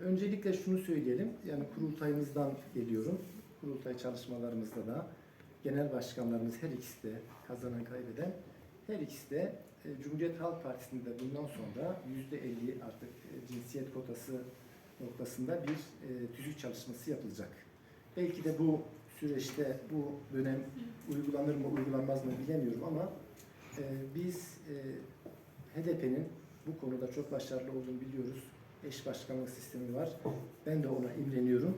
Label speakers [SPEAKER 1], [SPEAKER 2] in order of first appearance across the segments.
[SPEAKER 1] öncelikle şunu söyleyelim. Yani kurultayımızdan geliyorum. Kurultay çalışmalarımızda da genel başkanlarımız her ikisi de kazanan kaybeden her ikisi de e, Cumhuriyet Halk Partisi'nde bundan sonra %50 artık e, cinsiyet kotası noktasında bir e, tüzük çalışması yapılacak. Belki de bu süreçte bu dönem uygulanır mı uygulanmaz mı bilemiyorum ama biz HDP'nin bu konuda çok başarılı olduğunu biliyoruz. Eş başkanlık sistemi var. Ben de ona imreniyorum.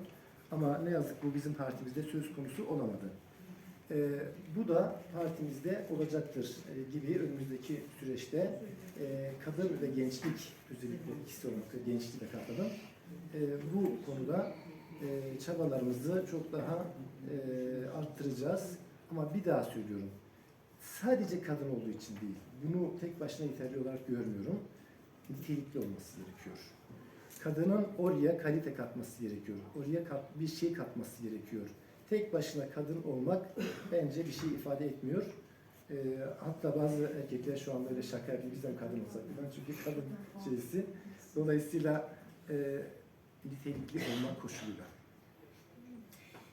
[SPEAKER 1] Ama ne yazık bu bizim partimizde söz konusu olamadı. Ee, bu da partimizde olacaktır e, gibi önümüzdeki süreçte e, kadın ve gençlik özellikle ikisi olmak üzere gençliği de katalım. E, bu konuda e, çabalarımızı çok daha e, arttıracağız. Ama bir daha söylüyorum. Sadece kadın olduğu için değil. Bunu tek başına yeterli olarak görmüyorum. Nitelikli olması gerekiyor. Kadının oraya kalite katması gerekiyor. Oraya kat- bir şey katması gerekiyor. Tek başına kadın olmak bence bir şey ifade etmiyor. Ee, hatta bazı erkekler şu an böyle şaka yapıyor. Bizden kadın olsak falan. Çünkü kadın şeysi. Dolayısıyla e, nitelikli olmak koşuluyla.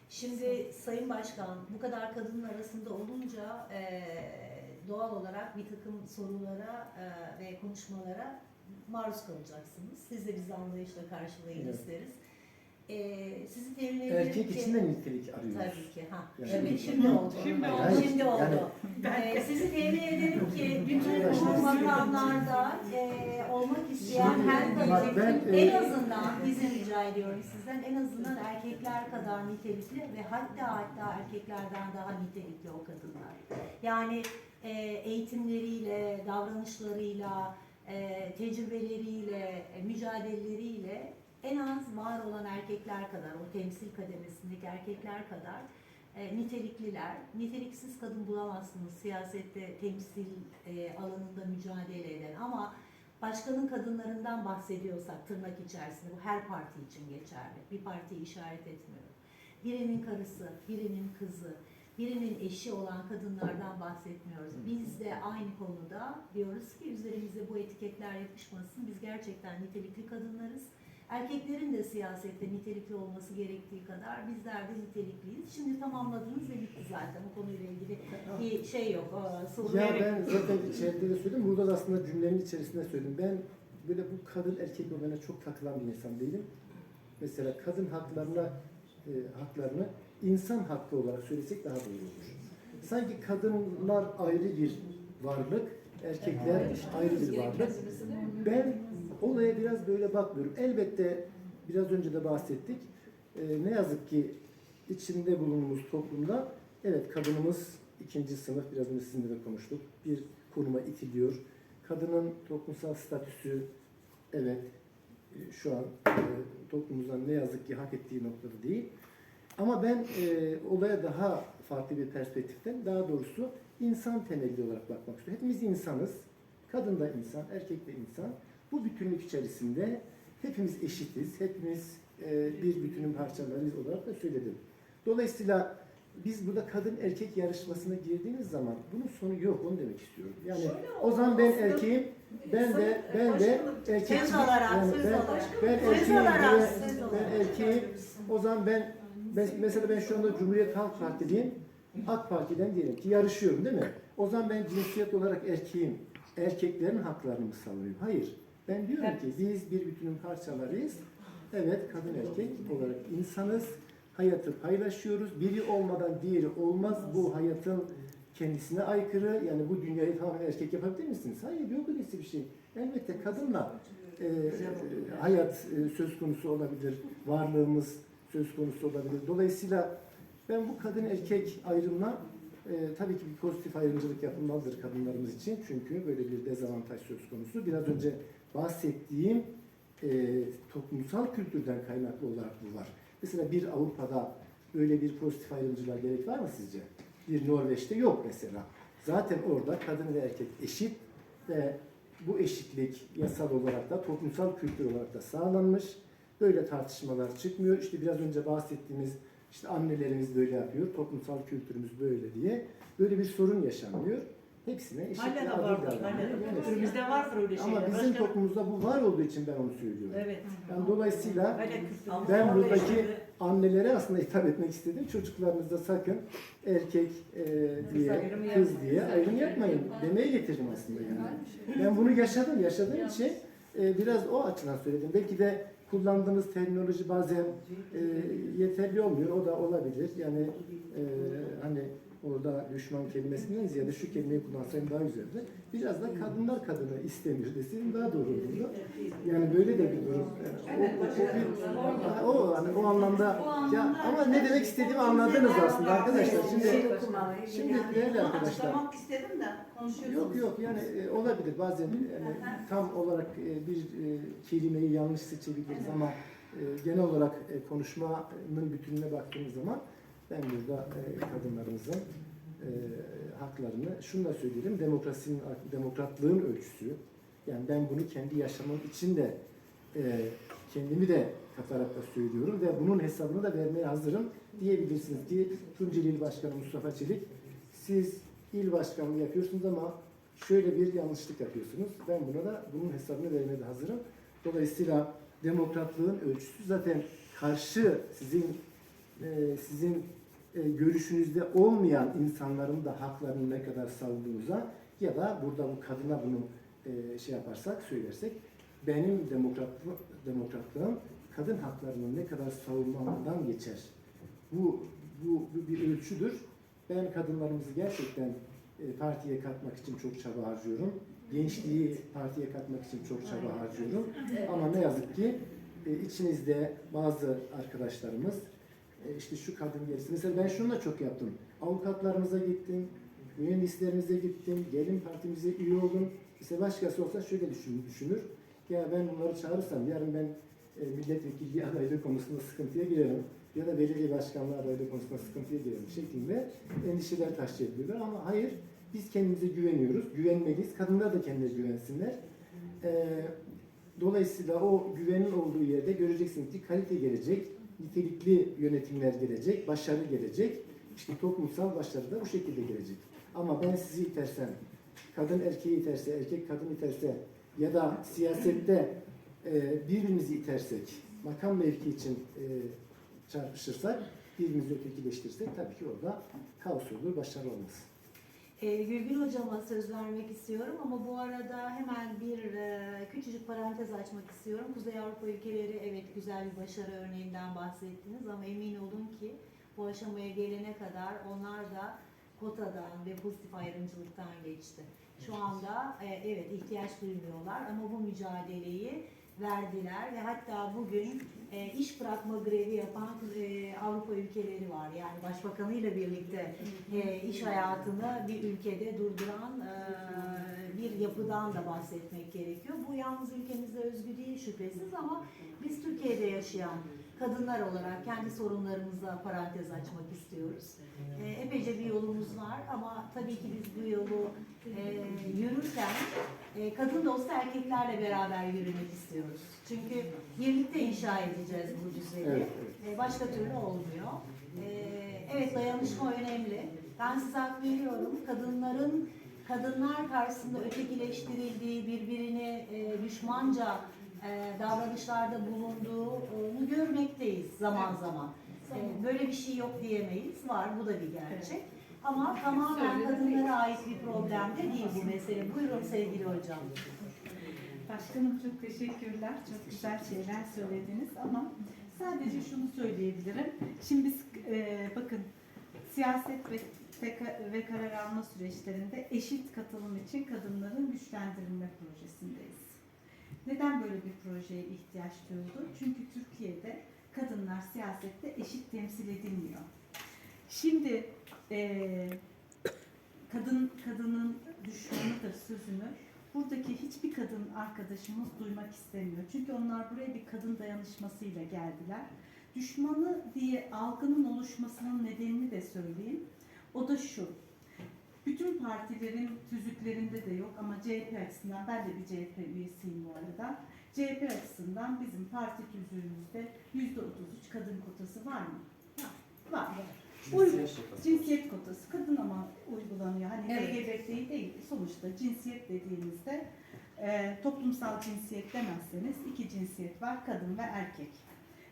[SPEAKER 2] Şimdi Sayın Başkan bu kadar kadının arasında olunca eee, doğal olarak bir takım sorulara eee, ve konuşmalara maruz kalacaksınız. Siz de bizi anlayışla karşılayın
[SPEAKER 1] Evet.
[SPEAKER 2] isteriz. Eee sizi temin ederim
[SPEAKER 1] Erkek
[SPEAKER 2] ki...
[SPEAKER 1] için de nitelik arıyoruz.
[SPEAKER 2] Tabii ki. Ha.
[SPEAKER 1] Yani-
[SPEAKER 2] Evet şimdi oldu.
[SPEAKER 3] Şimdi
[SPEAKER 1] oldu.
[SPEAKER 2] Şimdi oldu.
[SPEAKER 1] Yani-
[SPEAKER 2] Ee, sizi temin ederim ki bütün bu makamlarda e, olmak isteyen
[SPEAKER 1] Şimdi
[SPEAKER 2] her kadın
[SPEAKER 1] e,
[SPEAKER 2] en azından bizim rica ediyorum sizden en azından erkekler kadar nitelikli ve hatta hatta erkeklerden daha nitelikli o kadınlar. Yani e, eğitimleriyle, davranışlarıyla, e, tecrübeleriyle, e, mücadeleleriyle en az var olan erkekler kadar, o temsil kademesindeki erkekler kadar e, nitelikliler. Niteliksiz kadın bulamazsınız siyasette temsil alanında mücadele eden ama başkanın kadınlarından bahsediyorsak tırnak içerisinde bu her parti için geçerli. Bir partiyi işaret etmiyorum. Birinin karısı, birinin kızı, birinin eşi olan kadınlardan bahsetmiyoruz. Biz de aynı konuda diyoruz ki üzerimize bu etiketler yapışmasın. Biz gerçekten nitelikli kadınlarız. Erkeklerin de siyasette nitelikli olması gerektiği kadar bizler de nitelikliyiz. Şimdi tamamladınız ve bitti zaten. Bu konuyla ilgili bir şey yok. Soru
[SPEAKER 1] Ya ben zaten içeride de söyledim. Burada da aslında cümlenin içerisinde söyledim. Ben böyle bu kadın erkek olayına çok takılan bir insan değilim. Mesela kadın haklarına e, haklarını insan hakkı olarak söylesek daha doğru olur. Sanki kadınlar ayrı bir varlık, erkekler ayrı bir varlık. Ben olaya biraz böyle bakmıyorum. Elbette biraz önce de bahsettik. E, ne yazık ki içinde bulunduğumuz toplumda evet kadınımız ikinci sınıf biraz önce sizinle de konuştuk. Bir konuma itiliyor. Kadının toplumsal statüsü evet e, şu an e, toplumumuzdan ne yazık ki hak ettiği noktada değil. Ama ben e, olaya daha farklı bir perspektiften, daha doğrusu insan temelli olarak bakmak istiyorum. Hepimiz insanız. Kadın da insan, erkek de insan. Bu bütünlük içerisinde hepimiz eşitiz. Hepimiz e, bir bütünün parçalarıyız olarak da söyledim. Dolayısıyla biz burada kadın erkek yarışmasına girdiğimiz zaman bunun sonu yok onu demek istiyorum. Yani
[SPEAKER 3] Şöyle
[SPEAKER 1] o zaman ben erkeğim, ben de ben de
[SPEAKER 2] olarak,
[SPEAKER 1] yani ben, ben erkeğim ben erkeğim. O zaman ben mesela ben şu anda Cumhuriyet Halk Partiliyim. AK Parti'den diyelim ki yarışıyorum değil mi? O zaman ben cinsiyet olarak erkeğim. Erkeklerin haklarını mı savunuyorum? Hayır. Ben diyorum ki biz bir bütünün parçalarıyız. Evet kadın erkek olarak insanız. Hayatı paylaşıyoruz. Biri olmadan diğeri olmaz. Bu hayatın kendisine aykırı. Yani bu dünyayı tamamen erkek yapabilir misiniz? Hayır yok öylesi bir şey. Elbette kadınla e, hayat e, söz konusu olabilir. Varlığımız söz konusu olabilir. Dolayısıyla ben bu kadın erkek ayrımına e, tabii ki bir pozitif ayrımcılık yapılmalıdır kadınlarımız için. Çünkü böyle bir dezavantaj söz konusu. Biraz önce bahsettiğim e, toplumsal kültürden kaynaklı olarak bu var. Mesela bir Avrupa'da böyle bir pozitif ayrımcılığa gerek var mı sizce? Bir Norveç'te yok mesela. Zaten orada kadın ve erkek eşit ve bu eşitlik yasal olarak da toplumsal kültür olarak da sağlanmış. Böyle tartışmalar çıkmıyor. İşte biraz önce bahsettiğimiz işte annelerimiz böyle yapıyor, toplumsal kültürümüz böyle diye böyle bir sorun yaşanmıyor. hepsine eşit
[SPEAKER 3] Hala
[SPEAKER 1] ve
[SPEAKER 3] da vardır. Hala da. Kültürümüzde vardır öyle şeyler.
[SPEAKER 1] Ama bizim
[SPEAKER 3] Başkanım.
[SPEAKER 1] toplumumuzda bu var olduğu için ben onu söylüyorum.
[SPEAKER 3] Evet.
[SPEAKER 1] Yani dolayısıyla
[SPEAKER 3] Hala
[SPEAKER 1] ben buradaki annelere aslında hitap etmek istedim. Çocuklarınızda sakın erkek e, diye, kız diye ayrım yapmayın. Demeye getirdim aslında yani. Ben bunu yaşadım. Yaşadığım için e, biraz o açıdan söyledim. Belki de kullandığımız terminoloji bazen e, yeterli olmuyor. O da olabilir. Yani e, hani orada düşman kelimesinden ziyade şu kelimeyi kullansaydım daha güzeldi. Biraz da kadınlar kadını istemiyor deseydim daha doğru olurdu. Yani böyle de bir durum. Yani o, o, o, o, hani o anlamda ya ama ne demek istediğimi anladınız aslında arkadaşlar. Şimdi şimdi değerli arkadaşlar.
[SPEAKER 4] İstedim de.
[SPEAKER 1] Yok yok yani e, olabilir bazen yani tam olarak e, bir e, kelimeyi yanlış seçebiliriz ama e, genel olarak e, konuşmanın bütününe baktığımız zaman ben burada e, kadınlarımızın e, haklarını şunu da söyleyelim demokrasinin demokratlığın ölçüsü yani ben bunu kendi yaşamım için de e, kendimi de katarak da söylüyorum ve bunun hesabını da vermeye hazırım diyebilirsiniz ki Tunceli İl Başkanı Mustafa Çelik siz il başkanlığı yapıyorsunuz ama şöyle bir yanlışlık yapıyorsunuz. Ben buna da bunun hesabını vermeye de hazırım. Dolayısıyla demokratlığın ölçüsü zaten karşı sizin e, sizin e, görüşünüzde olmayan insanların da haklarını ne kadar savunduğunuza ya da burada bu kadına bunu e, şey yaparsak, söylersek benim demokratlığım, demokratlığım kadın haklarını ne kadar savunmamdan geçer. Bu, bu, bu bir ölçüdür. Ben kadınlarımızı gerçekten e, partiye katmak için çok çaba harcıyorum. Gençliği partiye katmak için çok çaba harcıyorum. Ama ne yazık ki e, içinizde bazı arkadaşlarımız e, işte şu kadın gelsin. Mesela ben şunu da çok yaptım. Avukatlarımıza gittim, mühendislerimize gittim, gelin partimize üye oldum. Mesela başkası olsa şöyle düşün, düşünür. Ya ben bunları çağırırsam yarın ben e, milletvekilliği adaylığı konusunda sıkıntıya girerim ya da belediye başkanlığı adaylığı konusunda sıkıntıya girerim şeklinde endişeler taşıyabilirler ama hayır biz kendimize güveniyoruz, güvenmeliyiz. Kadınlar da kendilerine güvensinler. Ee, dolayısıyla o güvenin olduğu yerde göreceksiniz ki kalite gelecek, nitelikli yönetimler gelecek, başarı gelecek. İşte toplumsal başarı da bu şekilde gelecek. Ama ben sizi itersem, kadın erkeği iterse, erkek kadın iterse ya da siyasette e, birbirimizi itersek, makam mevki için e, çarpışırsak, birbirimizi ötekileştirirsek tabii ki orada kaos olur, başarı olmaz.
[SPEAKER 2] Gülgün Hocama söz vermek istiyorum ama bu arada hemen bir e, küçücük parantez açmak istiyorum. Kuzey Avrupa ülkeleri evet güzel bir başarı örneğinden bahsettiniz ama emin olun ki bu aşamaya gelene kadar onlar da kotadan ve pozitif ayrımcılıktan geçti. Şu anda e, evet ihtiyaç duymuyorlar ama bu mücadeleyi verdiler ve hatta bugün e, iş bırakma grevi yapan e, Avrupa ülkeleri var. Yani başbakanıyla birlikte e, iş hayatını bir ülkede durduran e, bir yapıdan da bahsetmek gerekiyor. Bu yalnız ülkemize özgü değil şüphesiz ama biz Türkiye'de yaşayan kadınlar olarak kendi sorunlarımıza parantez açmak istiyoruz. E, epeyce bir yolumuz var ama tabii ki biz bu yolu e, yürürken e, kadın dostu erkeklerle beraber yürümek istiyoruz. Çünkü birlikte inşa edeceğiz bu düzeni.
[SPEAKER 1] Evet,
[SPEAKER 2] E, başka türlü olmuyor. E, evet dayanışma önemli. Ben size hak veriyorum. Kadınların kadınlar karşısında ötekileştirildiği, birbirini e, düşmanca e, davranışlarda bulunduğunu görmekteyiz zaman zaman. E, böyle bir şey yok diyemeyiz. Var, bu da bir gerçek. Ama tamamen kadınlara ait bir problem de değil bu mesele. Buyurun sevgili hocam.
[SPEAKER 5] Başkanım çok teşekkürler. Çok güzel şeyler söylediniz ama sadece şunu söyleyebilirim. Şimdi biz e, bakın siyaset ve ve- ve karar alma süreçlerinde eşit katılım için kadınların güçlendirilme projesindeyiz. Neden böyle bir projeye ihtiyaç duyuldu? Çünkü Türkiye'de kadınlar siyasette eşit temsil edilmiyor. Şimdi e, kadın kadının düşmanıdır sözünü buradaki hiçbir kadın arkadaşımız duymak istemiyor. Çünkü onlar buraya bir kadın dayanışmasıyla geldiler. Düşmanı diye algının oluşmasının nedenini de söyleyeyim. O da şu. Bütün partilerin tüzüklerinde de yok ama CHP açısından, ben de bir CHP üyesiyim bu arada. CHP açısından bizim parti tüzüğümüzde %33 kadın kotası var mı? Var. Var. Uy- cinsiyet kotası kadın ama uygulanıyor. Hani
[SPEAKER 2] Evet.
[SPEAKER 5] LGBT değil sonuçta cinsiyet dediğimizde e, toplumsal cinsiyet demezseniz iki cinsiyet var kadın ve erkek.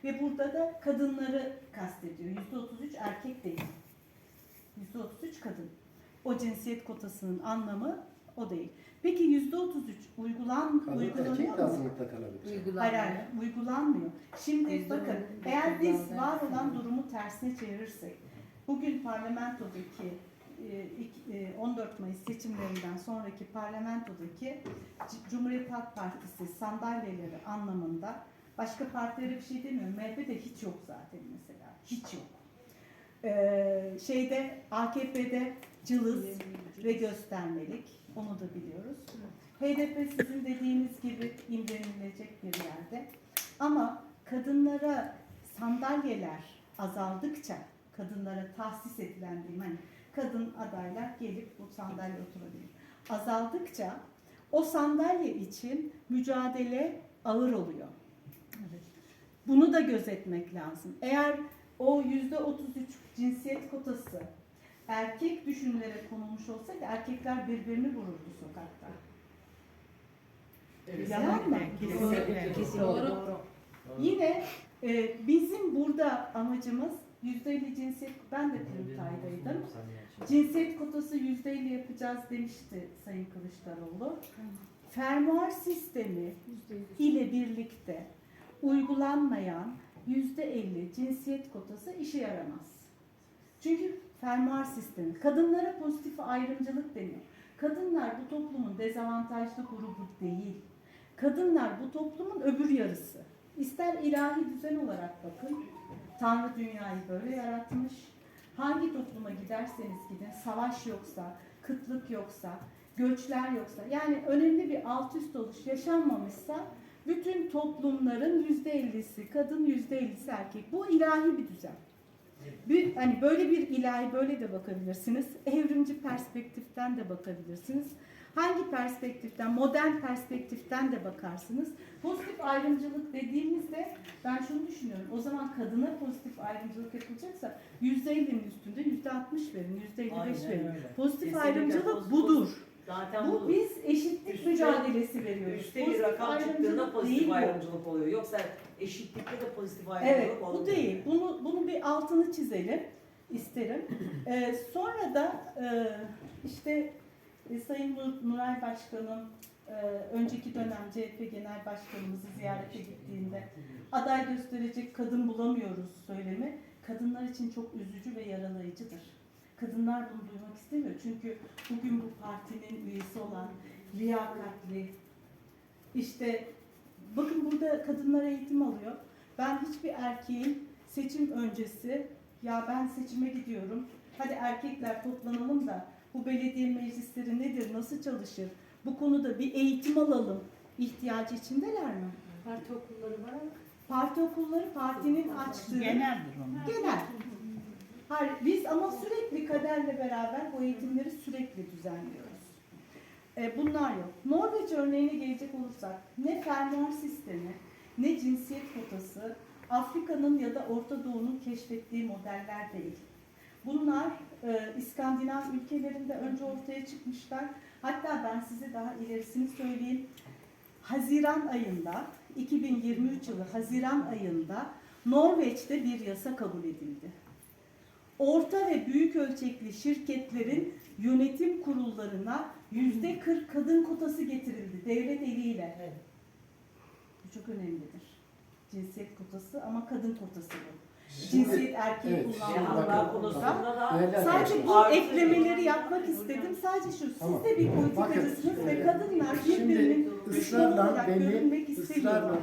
[SPEAKER 5] Ve burada da kadınları kastediyor. %33 erkek değil. %33 kadın. O cinsiyet kotasının anlamı o değil. Peki %33 uygulan,
[SPEAKER 1] Kadın
[SPEAKER 5] uygulanıyor
[SPEAKER 1] erkek de
[SPEAKER 5] mu?
[SPEAKER 1] azınlıkta kalabilir.
[SPEAKER 5] Hayır, hayır, uygulanmıyor. Şimdi
[SPEAKER 2] Yüzde
[SPEAKER 5] bakın,
[SPEAKER 2] on-
[SPEAKER 5] eğer biz
[SPEAKER 2] yüzde on
[SPEAKER 5] var
[SPEAKER 2] dersi.
[SPEAKER 5] olan durumu tersine çevirirsek, bugün parlamentodaki e, ilk, e, 14 Mayıs seçimlerinden sonraki parlamentodaki C- Cumhuriyet Halk Partisi sandalyeleri anlamında başka partilere bir şey demiyorum. MHP'de hiç yok zaten mesela. Hiç yok. Ee, şeyde AKP'de cılız ve göstermelik. Onu da biliyoruz. HDP sizin dediğiniz gibi imrenilecek bir yerde. Ama kadınlara sandalyeler azaldıkça, kadınlara tahsis edilen diyeyim hani kadın adaylar gelip bu sandalye oturabilir. Azaldıkça o sandalye için mücadele ağır oluyor. Bunu da gözetmek lazım. Eğer o yüzde 33 cinsiyet kotası erkek düşünülerek konulmuş olsaydı erkekler birbirini vururdu sokakta. Yalan mı?
[SPEAKER 3] Kesinlikle.
[SPEAKER 2] Kesinlikle.
[SPEAKER 3] Doğru.
[SPEAKER 5] Yine e, bizim burada amacımız %50 cinsiyet, ben de kurultaydaydım. Cinsiyet kotası %50 yapacağız demişti Sayın Kılıçdaroğlu. Fermuar sistemi ile birlikte uygulanmayan %50 cinsiyet kotası işe yaramaz. Çünkü fermuar sistemi, kadınlara pozitif ayrımcılık deniyor. Kadınlar bu toplumun dezavantajlı grubu değil. Kadınlar bu toplumun öbür yarısı. İster ilahi düzen olarak bakın, Tanrı dünyayı böyle yaratmış. Hangi topluma giderseniz gidin, savaş yoksa, kıtlık yoksa, göçler yoksa, yani önemli bir alt üst oluş yaşanmamışsa, bütün toplumların yüzde ellisi kadın, yüzde ellisi erkek. Bu ilahi bir düzen. Bir, hani böyle bir ilahi böyle de bakabilirsiniz. Evrimci perspektiften de bakabilirsiniz. Hangi perspektiften, modern perspektiften de bakarsınız. Pozitif ayrımcılık dediğimizde ben şunu düşünüyorum. O zaman kadına pozitif ayrımcılık yapılacaksa %50'nin üstünde %60 verin, %55
[SPEAKER 3] Aynen
[SPEAKER 5] verin.
[SPEAKER 3] öyle.
[SPEAKER 5] Pozitif
[SPEAKER 3] Kesinlikle
[SPEAKER 5] ayrımcılık
[SPEAKER 3] pozitif-
[SPEAKER 5] budur.
[SPEAKER 3] Zaten
[SPEAKER 5] Bu
[SPEAKER 3] bu
[SPEAKER 5] biz eşitlik
[SPEAKER 3] Üstte-
[SPEAKER 5] mücadelesi veriyoruz.
[SPEAKER 3] Üçte bir rakam çıktığında pozitif
[SPEAKER 5] bu.
[SPEAKER 3] ayrımcılık oluyor. Yoksa eşitlikte de pozitif ayrımcılık
[SPEAKER 5] Evet,
[SPEAKER 3] olmuyor.
[SPEAKER 5] bu değil. Bunu bunu bir altını çizelim isterim. Ee, sonra da e, işte e, Sayın Nur, Nuray Başkanım e, önceki dönem CHP Genel Başkanımızı ziyarete gittiğinde aday gösterecek kadın bulamıyoruz söylemi kadınlar için çok üzücü ve yaralayıcıdır. Kadınlar bunu duymak istemiyor. Çünkü bugün bu partinin üyesi olan liyakatli, işte bakın burada kadınlar eğitim alıyor. Ben hiçbir erkeğin seçim öncesi ya ben seçime gidiyorum. Hadi erkekler toplanalım da bu belediye meclisleri nedir, nasıl çalışır? Bu konuda bir eğitim alalım. ihtiyacı içindeler mi?
[SPEAKER 2] Parti okulları var ama.
[SPEAKER 5] Parti okulları partinin açtığı
[SPEAKER 6] Geneldir onlar.
[SPEAKER 5] genel. Hayır, biz ama sürekli kaderle beraber bu eğitimleri sürekli düzenliyoruz. E, bunlar yok. Norveç örneğine gelecek olursak ne fermuar sistemi ne cinsiyet kotası Afrika'nın ya da Orta Doğu'nun keşfettiği modeller değil. Bunlar e, İskandinav ülkelerinde önce ortaya çıkmışlar. Hatta ben size daha ilerisini söyleyeyim. Haziran ayında, 2023 yılı Haziran ayında Norveç'te bir yasa kabul edildi. Orta ve büyük ölçekli şirketlerin yönetim kurullarına yüzde 40 kadın kotası getirildi devlet eliyle.
[SPEAKER 3] Evet.
[SPEAKER 5] Bu çok önemlidir. Cinsiyet kotası ama kadın kotası bu. Cinsiyet erkeği
[SPEAKER 1] evet,
[SPEAKER 5] kullanma.
[SPEAKER 1] şimdi bakın,
[SPEAKER 3] Cihanlar konusunda da
[SPEAKER 1] Değerli
[SPEAKER 5] Sadece bu eklemeleri yapmak istedim. Sadece şu, siz
[SPEAKER 1] Tamam.
[SPEAKER 5] de bir politikacısınız ve kadınlar birbirinin düşmanı olarak
[SPEAKER 1] beni,
[SPEAKER 5] görünmek istemiyorlar.